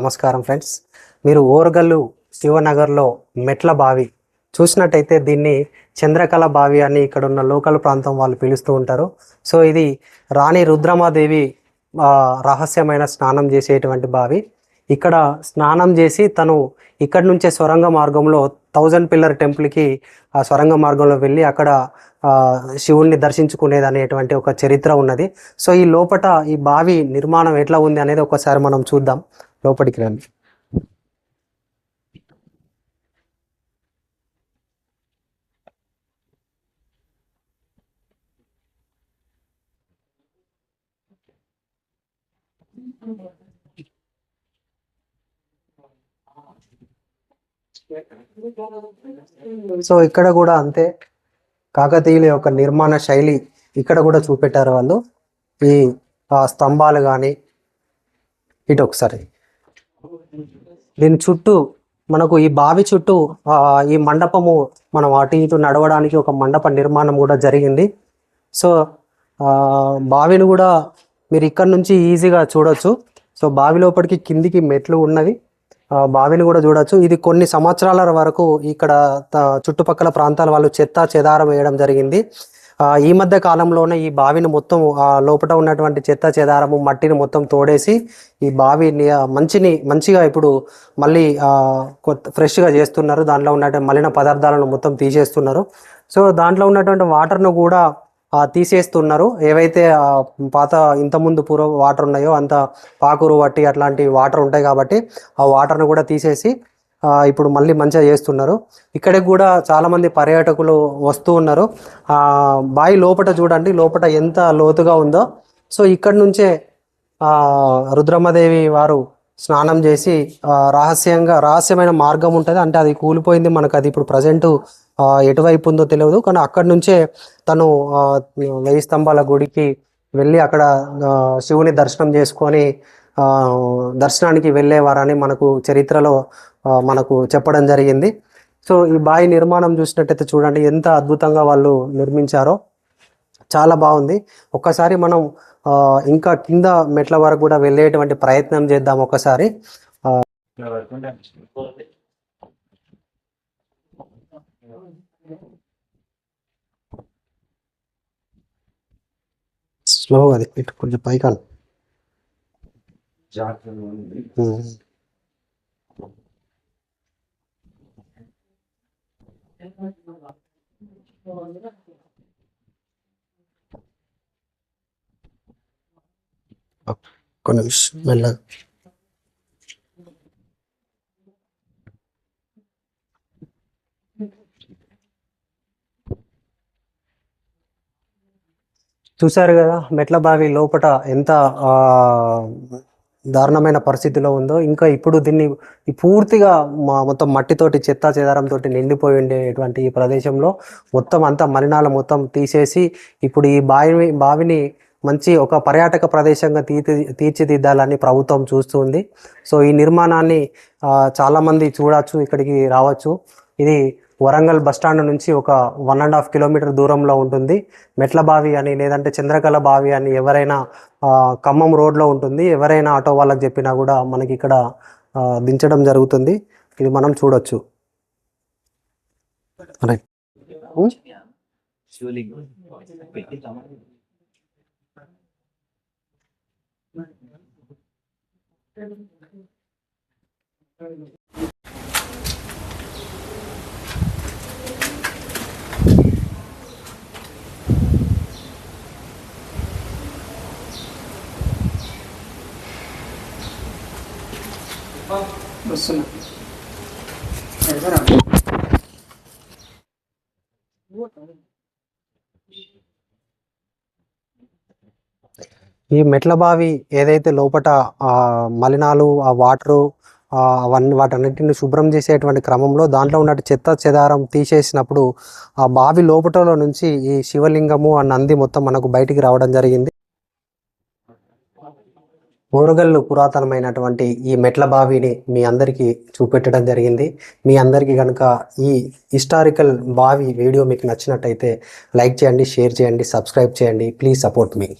నమస్కారం ఫ్రెండ్స్. మీరు ఓరగల్లు శివనగర్లో మెట్ల బావి చూసినట్టయితే దీన్ని చంద్రకళ బావి అని ఇక్కడ ఉన్న లోకల్ ప్రాంతం వాళ్ళు పిలుస్తూ ఉంటారు. సో ఇది రాణి రుద్రమాదేవి రహస్యమైన స్నానం చేసేటువంటి బావి. ఇక్కడ స్నానం చేసి తను ఇక్కడ నుంచే సొరంగ మార్గంలో థౌజండ్ పిల్లర్ టెంపుల్కి ఆ సొరంగ మార్గంలో వెళ్ళి అక్కడ శివుణ్ణి దర్శించుకునేది అనేటువంటి ఒక చరిత్ర ఉన్నది. సో ఈ లోపట ఈ బావి నిర్మాణం ఎట్లా ఉంది అనేది ఒకసారి మనం చూద్దాం. లోపలికి రండి. సో ఇక్కడ కూడా అంతే. కాకతీయుల యొక్క నిర్మాణ శైలి ఇక్కడ కూడా చూపెట్టారు వాళ్ళు. ఈ ఆ, స్తంభాలు కానీ ఇటు ఒకసారి దీని చుట్టూ మనకు ఈ బావి చుట్టూ ఈ మండపము మనం అటు ఇటు నడవడానికి ఒక మండప నిర్మాణం కూడా జరిగింది. సో బావిని కూడా మీరు ఇక్కడ నుంచి ఈజీగా చూడొచ్చు. సో బావి లోపలికి కిందికి మెట్లు ఉన్నవి. బావిని కూడా చూడొచ్చు. ఇది కొన్ని సంవత్సరాల వరకు ఇక్కడ త- చుట్టుపక్కల ప్రాంతాల వాళ్ళు చెత్త చెదారం వేయడం జరిగింది. ఈ మధ్య కాలంలోనే ఈ బావిని మొత్తం లోపల ఉన్నటువంటి చెత్త చెదారము మట్టిని మొత్తం తోడేసి ఈ బావిని మంచిని మంచిగా ఇప్పుడు మళ్ళీ కొత్త ఫ్రెష్గా చేస్తున్నారు. దాంట్లో ఉన్నటువంటి మలిన పదార్థాలను మొత్తం తీసేస్తున్నారు. సో దాంట్లో ఉన్నటువంటి వాటర్ను కూడా తీసేస్తున్నారు. ఏవైతే పాత ఇంతకుముందు పూర్వ వాటర్ ఉన్నాయో అంత పాకురు వట్టి అట్లాంటి వాటర్ ఉంటాయి కాబట్టి ఆ వాటర్ను కూడా తీసేసి ఇప్పుడు మళ్ళీ మంచిగా చేస్తున్నారు. ఇక్కడికి కూడా చాలామంది పర్యాటకులు వస్తూ ఉన్నారు. బావి లోపట చూడండి. లోపట ఎంత లోతుగా ఉందో. సో ఇక్కడ నుంచే రుద్రమ్మదేవి వారు స్నానం చేసి రహస్యంగా రహస్యమైన మార్గం ఉంటుంది. అంటే అది కూలిపోయింది. మనకు అది ఇప్పుడు ప్రజెంట్ ఎటువైపు ఉందో తెలియదు. కానీ అక్కడి నుంచే తను వెయ్యి స్తంభాల గుడికి వెళ్ళి అక్కడ శివుని దర్శనం చేసుకొని దర్శనానికి వెళ్ళేవారని మనకు చరిత్రలో మనకు చెప్పడం జరిగింది. సో ఈ బావి నిర్మాణం చూసినట్టయితే చూడండి ఎంత అద్భుతంగా వాళ్ళు నిర్మించారో చాలా బాగుంది. ఒక్కసారి మనం ఇంకా కింద మెట్ల వరకు కూడా వెళ్ళేటువంటి ప్రయత్నం చేద్దాం ఒకసారి. స్లో అది ఇటు కొంచెం కొన్ని ఉమ్. నిమిషం మెల్లగా చూశారు కదా మెట్ల బావి లోపట ఎంత దారుణమైన పరిస్థితిలో ఉందో ఇంకా ఇప్పుడు దీన్ని పూర్తిగా మా మొత్తం మట్టితోటి చెత్త చెదారంతో నిండిపోయి ఉండేటువంటి ఈ ప్రదేశంలో మొత్తం అంతా మలినాలు మొత్తం తీసేసి ఇప్పుడు ఈ బావి బావిని మంచి ఒక పర్యాటక ప్రదేశంగా తీర్చి తీర్చిదిద్దాలని ప్రభుత్వం చూస్తుంది సో ఈ నిర్మాణాన్ని చాలామంది చూడవచ్చు ఇక్కడికి రావచ్చు. ఇది వరంగల్ బస్టాండ్ నుంచి ఒక వన్ అండ్ హాఫ్ కిలోమీటర్ దూరంలో ఉంటుంది. మెట్ల బావి అని లేదంటే చంద్రకళ బావి అని ఎవరైనా ఖమ్మం రోడ్లో ఉంటుంది. ఎవరైనా ఆటో వాళ్ళకి చెప్పినా కూడా మనకి ఇక్కడ దించడం జరుగుతుంది. ఇది మనం చూడొచ్చు. రైట్ ఈ మెట్ల బావి ఏదైతే లోపట ఆ మలినాలు ఆ వాటరు అవన్నీ వాటన్నిటిని శుభ్రం చేసేటువంటి క్రమంలో దాంట్లో ఉన్న చెత్త చెదారం తీసేసినప్పుడు ఆ బావి లోపటలో నుంచి ఈ శివలింగము ఆ నంది మొత్తం మనకు బయటికి రావడం జరిగింది. ఓరగల్లు పురాతనమైనటువంటి ఈ మెట్ల బావిని మీ అందరికీ చూపెట్టడం జరిగింది. మీ అందరికీ కనుక ఈ హిస్టారికల్ బావి వీడియో మీకు నచ్చినట్టయితే లైక్ చేయండి షేర్ చేయండి సబ్స్క్రైబ్ చేయండి. Please support me.